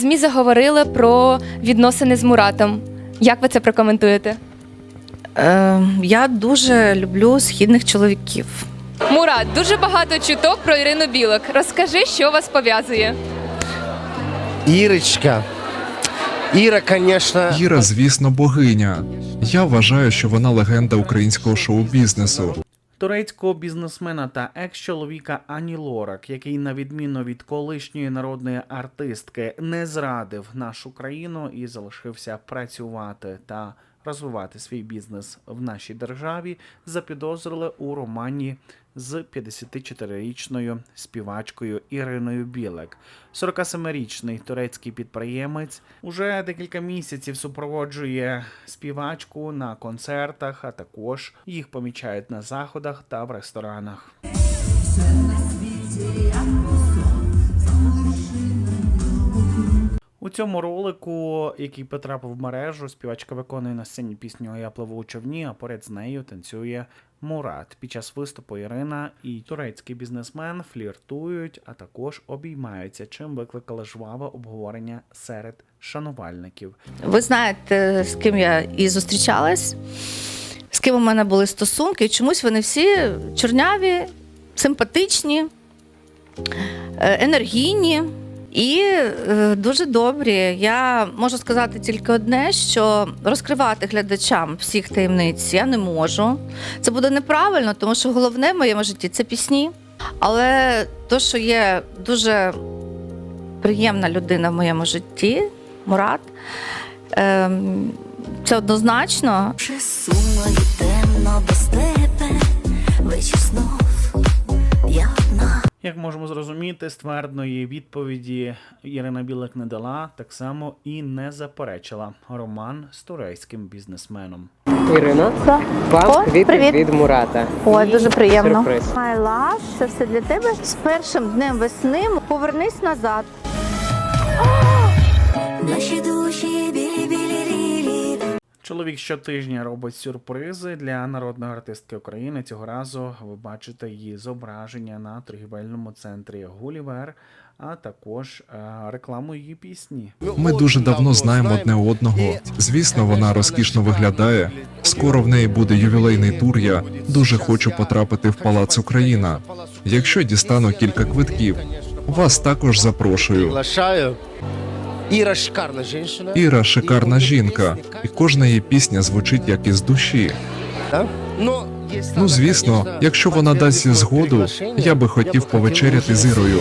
ЗМІ заговорили про відносини з Муратом. Як ви це прокоментуєте? Е, я дуже люблю східних чоловіків. Мурат, дуже багато чуток про Ірину Білик. Розкажи, що вас пов'язує. Ірочка. Іра, звісно, Іра, звісно, богиня. Я вважаю, що вона легенда українського шоу-бізнесу. Турецького бізнесмена та екс-чоловіка Ані Лорак, який, на відміну від колишньої народної артистки, не зрадив нашу країну і залишився працювати та розвивати свій бізнес в нашій державі, запідозрили у романі з 54-річною співачкою Іриною Білек. 47-річний турецький підприємець уже декілька місяців супроводжує співачку на концертах, а також їх помічають на заходах та в ресторанах. У цьому ролику, який потрапив в мережу, співачка виконує на сцені пісню Я пливу у човні, а поряд з нею танцює Мурат. Під час виступу Ірина і турецький бізнесмен фліртують, а також обіймаються, чим викликали жваве обговорення серед шанувальників. Ви знаєте, з ким я і зустрічалась, з ким у мене були стосунки, і чомусь вони всі чорняві, симпатичні, е, енергійні і е, дуже добрі. Я можу сказати тільки одне, що розкривати глядачам всіх таємниць я не можу. Це буде неправильно, тому що головне в моєму житті це пісні. Але то, що є дуже приємна людина в моєму житті, Мурат, ем, це однозначно. Вже сумно і темно без тебе, одна. Як можемо зрозуміти, ствердної відповіді Ірина Білик не дала, так само і не заперечила роман з турецьким бізнесменом. Ірина, вам О, квіти привіт. від Мурата. Ой, І дуже приємно. Сюрприз. My love, це все для тебе. З першим днем весни повернись назад. Наші душі. Чоловік щотижня робить сюрпризи для народної артистки України. Цього разу ви бачите її зображення на торгівельному центрі Гулівер, а також е, рекламу її пісні. Ми дуже давно знаємо одне одного. Звісно, вона розкішно виглядає. Скоро в неї буде ювілейний тур. Я дуже хочу потрапити в Палац Україна. Якщо дістану кілька квитків, вас також запрошую. Іра шикарна жінка. Іра шикарна жінка, і кожна її пісня звучить як із душі. Ну, звісно, якщо вона дасть згоду, я би хотів повечеряти з Ірою.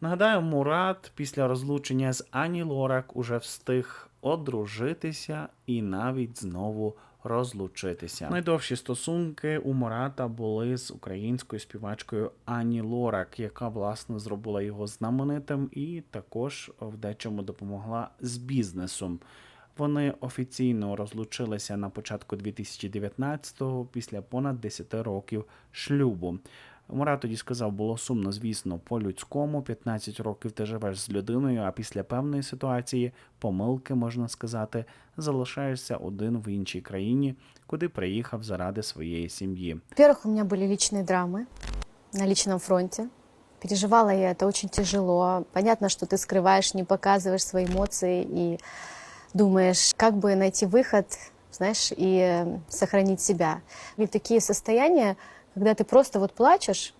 Нагадаю, Мурат після розлучення з Ані Лорак уже встиг одружитися і навіть знову розлучитися. Найдовші стосунки у Мурата були з українською співачкою Ані Лорак, яка власне зробила його знаменитим і також в дечому допомогла з бізнесом. Вони офіційно розлучилися на початку 2019-го після понад 10 років шлюбу. Мурат тоді сказав, було сумно, звісно, по-людському. 15 років ти живеш з людиною, а після певної ситуації, помилки, можна сказати, залишаєшся один в іншій країні, куди приїхав заради своєї сім'ї. Во-первых, у меня были личные драмы на личном фронте. Переживала я это очень тяжело. Понятно, что ты скрываешь, не показываешь свои эмоции и думаешь, как бы найти выход, знаешь, и э, сохранить себя. Или такие состояния, когда ты просто вот плачешь,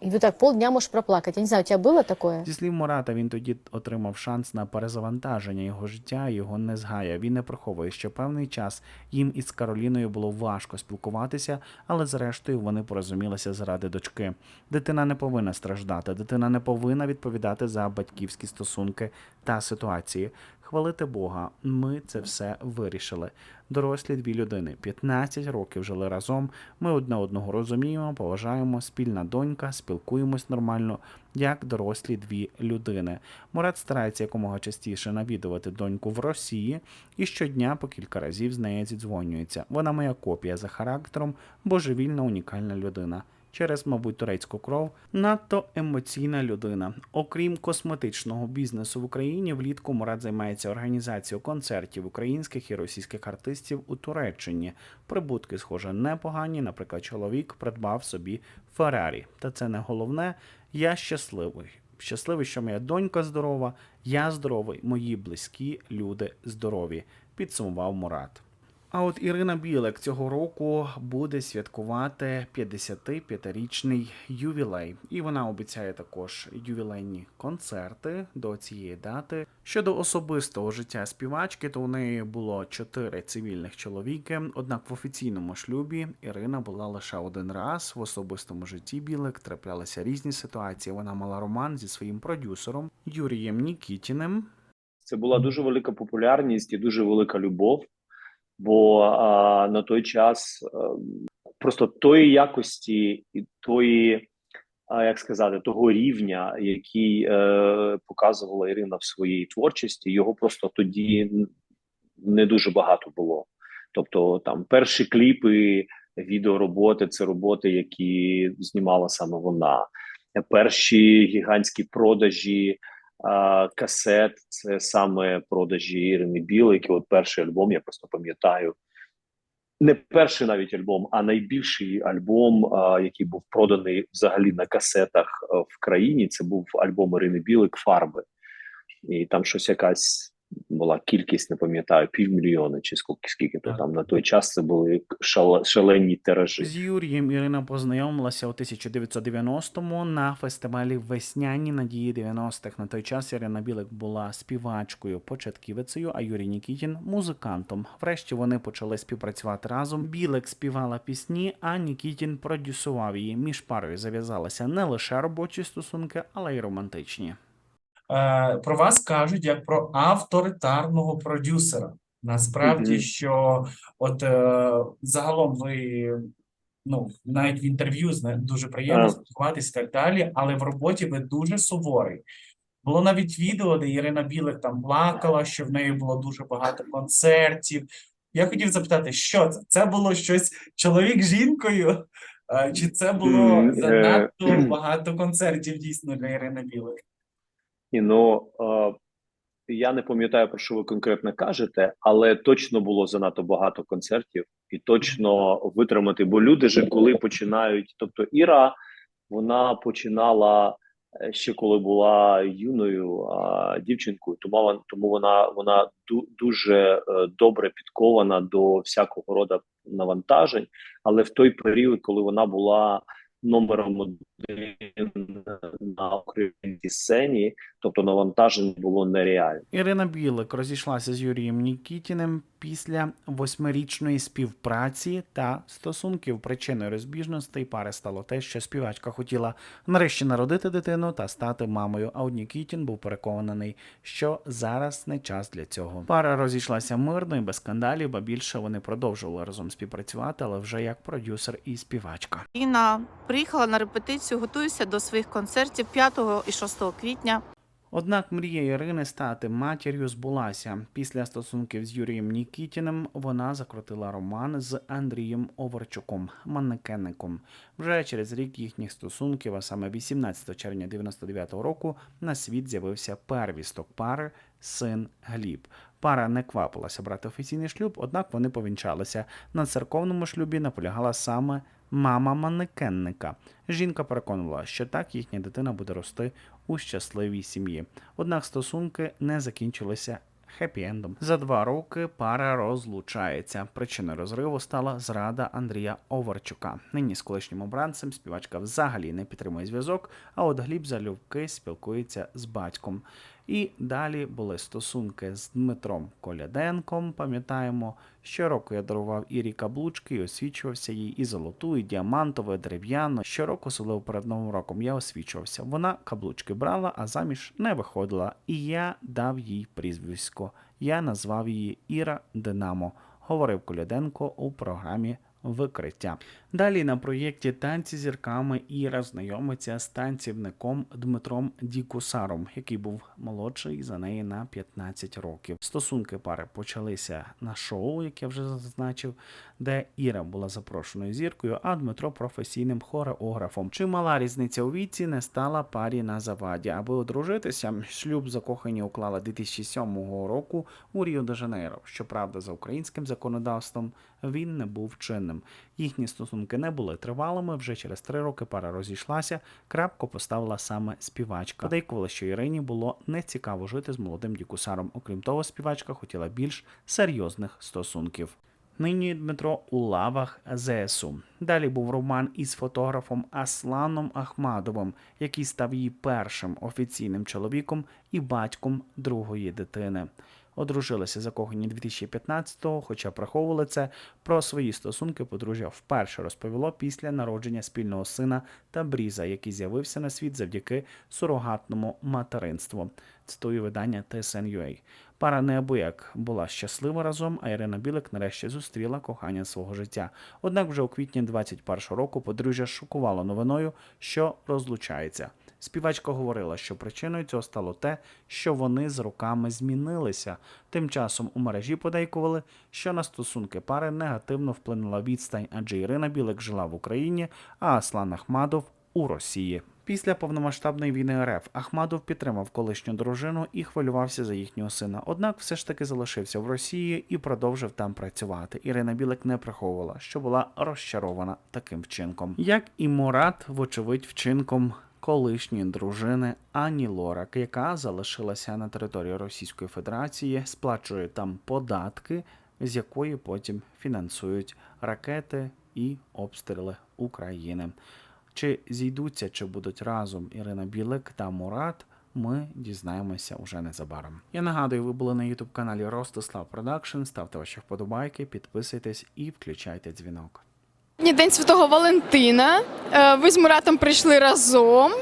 и вот так полдня можешь проплакать. Я не знаю, у тебя было такое? Зі слів Мурата, він тоді отримав шанс на перезавантаження його життя, його не згая. Він не приховує, що певний час їм із Кароліною було важко спілкуватися, але зрештою вони порозумілися заради дочки. Дитина не повинна страждати, дитина не повинна відповідати за батьківські стосунки та ситуації. Хвалити Бога, ми це все вирішили. Дорослі дві людини, 15 років жили разом. Ми одне одного розуміємо, поважаємо, спільна донька, спілкуємось нормально, як дорослі дві людини. Мурат старається якомога частіше навідувати доньку в Росії і щодня по кілька разів з нею зідзвонюється. Вона моя копія за характером, божевільна унікальна людина. Через, мабуть, турецьку кров надто емоційна людина. Окрім косметичного бізнесу в Україні, влітку Мурат займається організацією концертів українських і російських артистів у Туреччині. Прибутки, схоже, непогані. Наприклад, чоловік придбав собі Феррарі. Та це не головне. Я щасливий. Щасливий, що моя донька здорова, я здоровий, мої близькі люди здорові, підсумував Мурат. А от Ірина Білик цього року буде святкувати 55-річний ювілей, і вона обіцяє також ювілейні концерти до цієї дати. Щодо особистого життя співачки, то у неї було чотири цивільних чоловіки. Однак в офіційному шлюбі Ірина була лише один раз. В особистому житті Білик траплялися різні ситуації. Вона мала роман зі своїм продюсером Юрієм Нікітіним. Це була дуже велика популярність і дуже велика любов. Бо а, на той час а, просто тої якості і тої, а, як сказати, того рівня, який е, показувала Ірина в своїй творчості, його просто тоді не дуже багато було. Тобто, там перші кліпи, відеороботи це роботи, які знімала саме вона. Перші гігантські продажі касет це саме продажі Ірини Білик. От перший альбом, я просто пам'ятаю. Не перший навіть альбом, а найбільший альбом, а, який був проданий взагалі на касетах а, в країні. Це був альбом Ірини Білик Фарби. І там щось якась була кількість, не пам'ятаю, півмільйона чи скільки, скільки то там на той час це були шале, шалені тиражі. З Юрієм Ірина познайомилася у 1990-му на фестивалі Весняні надії 90-х. На той час Ірина Білик була співачкою, початківицею, а Юрій Нікітін музикантом. Врешті вони почали співпрацювати разом. Білик співала пісні, а Нікітін продюсував її. Між парою зав'язалися не лише робочі стосунки, але й романтичні. Е, про вас кажуть як про авторитарного продюсера. Насправді, Мгм. що от е, загалом ви ну навіть в інтерв'ю дуже приємно Так. спілкуватись і так далі, але в роботі ви дуже суворий. Було навіть відео, де Ірина Білик там плакала, що в неї було дуже багато концертів. Я хотів запитати, що це? Це було щось чоловік з жінкою? Е, Чи це було занадто багато концертів дійсно для Ірини Білик? Ні, ну е, я не пам'ятаю про що ви конкретно кажете, але точно було занадто багато концертів, і точно витримати. Бо люди же коли починають, тобто Іра, вона починала е, ще коли була юною а, дівчинкою, тому вона тому вона вона ду, дуже е, добре підкована до всякого роду навантажень. Але в той період, коли вона була номером на українській сцені, тобто навантажень було нереально. Ірина Білик розійшлася з Юрієм Нікітіним після восьмирічної співпраці та стосунків. Причиною розбіжностей пари стало те, що співачка хотіла нарешті народити дитину та стати мамою. А от Нікітін був переконаний, що зараз не час для цього. Пара розійшлася мирно і без скандалів, ба більше вони продовжували разом співпрацювати, але вже як продюсер і співачка. Інна приїхала на репетицію, готуюся до своїх концертів 5 і 6 квітня. Однак мрія Ірини стати матір'ю збулася. Після стосунків з Юрієм Нікітіним вона закрутила роман з Андрієм Оварчуком, манекенником. Вже через рік їхніх стосунків, а саме 18 червня 99-го року, на світ з'явився первісток пари син Гліб. Пара не квапилася брати офіційний шлюб, однак вони повінчалися. На церковному шлюбі наполягала саме мама манекенника. Жінка переконувала, що так їхня дитина буде рости у щасливій сім'ї. Однак стосунки не закінчилися хеппі-ендом. За два роки пара розлучається. Причиною розриву стала зрада Андрія Оварчука. Нині з колишнім обранцем співачка взагалі не підтримує зв'язок, а от Гліб залюбки спілкується з батьком. І далі були стосунки з Дмитром Коляденком. Пам'ятаємо, щороку я дарував Ірі каблучки і освічувався їй і золоту, і діамантову, і дерев'яну. Щороку, особливо перед новим роком, я освічувався. Вона каблучки брала, а заміж не виходила. І я дав їй прізвисько. Я назвав її Іра Динамо, говорив Коляденко у програмі Викриття. Далі на проєкті Танці зірками Іра знайомиться з танцівником Дмитром Дікусаром, який був молодший за неї на 15 років. Стосунки пари почалися на шоу, яке я вже зазначив, де Іра була запрошеною зіркою, а Дмитро професійним хореографом. Чимала різниця у віці не стала парі на заваді. Аби одружитися, шлюб закохані уклали 2007 року у Ріо де Жанейро. Щоправда, за українським законодавством він не був чинним. Ним. Їхні стосунки не були тривалими. Вже через три роки пара розійшлася. Крапку поставила саме співачка. Подейкували, що Ірині було нецікаво жити з молодим дікусаром. Окрім того, співачка хотіла більш серйозних стосунків. Нині Дмитро у лавах ЗСУ. Далі був роман із фотографом Асланом Ахмадовим, який став її першим офіційним чоловіком і батьком другої дитини. Одружилися закохані 2015-го, хоча приховували це. Про свої стосунки подружжя вперше розповіло після народження спільного сина Табріза, який з'явився на світ завдяки сурогатному материнству. Цитую видання TSN.ua. Пара неабияк була щаслива разом, а Ірина Білик нарешті зустріла кохання свого життя. Однак вже у квітні 21-го року подружжя шокувало новиною, що розлучається. Співачка говорила, що причиною цього стало те, що вони з роками змінилися. Тим часом у мережі подейкували, що на стосунки пари негативно вплинула відстань, адже Ірина Білик жила в Україні, а Аслан Ахмадов у Росії. Після повномасштабної війни РФ Ахмадов підтримав колишню дружину і хвилювався за їхнього сина. Однак все ж таки залишився в Росії і продовжив там працювати. Ірина Білик не приховувала, що була розчарована таким вчинком, як і Мурат, вочевидь, вчинком колишньої дружини Ані Лорак, яка залишилася на території Російської Федерації, сплачує там податки, з якої потім фінансують ракети і обстріли України. Чи зійдуться, чи будуть разом Ірина Білик та Мурат, ми дізнаємося уже незабаром. Я нагадую, ви були на youtube каналі Ростислав Продакшн. Ставте ваші вподобайки, підписуйтесь і включайте дзвінок. Сьогодні День Святого Валентина. Е, Ви з Муратом прийшли разом.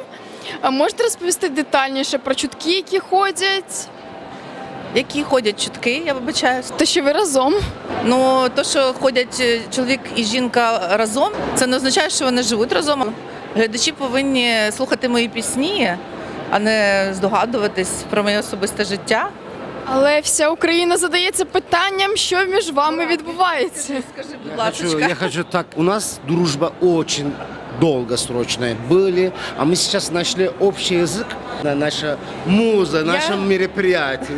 Е, Можете розповісти детальніше про чутки, які ходять? Які ходять чутки, я вибачаюсь. Те, що ви разом. Ну, то, що ходять е, чоловік і жінка разом, це не означає, що вони живуть разом. Глядачі повинні слухати мої пісні, а не здогадуватись про моє особисте життя. Але вся Україна задається питанням, що між вами відбувається. Скажи, будь Я хочу, ласка. я хочу так. У нас дружба очень долгосрочная были, а мы сейчас нашли общий язык. На наша муза, наше мероприятие.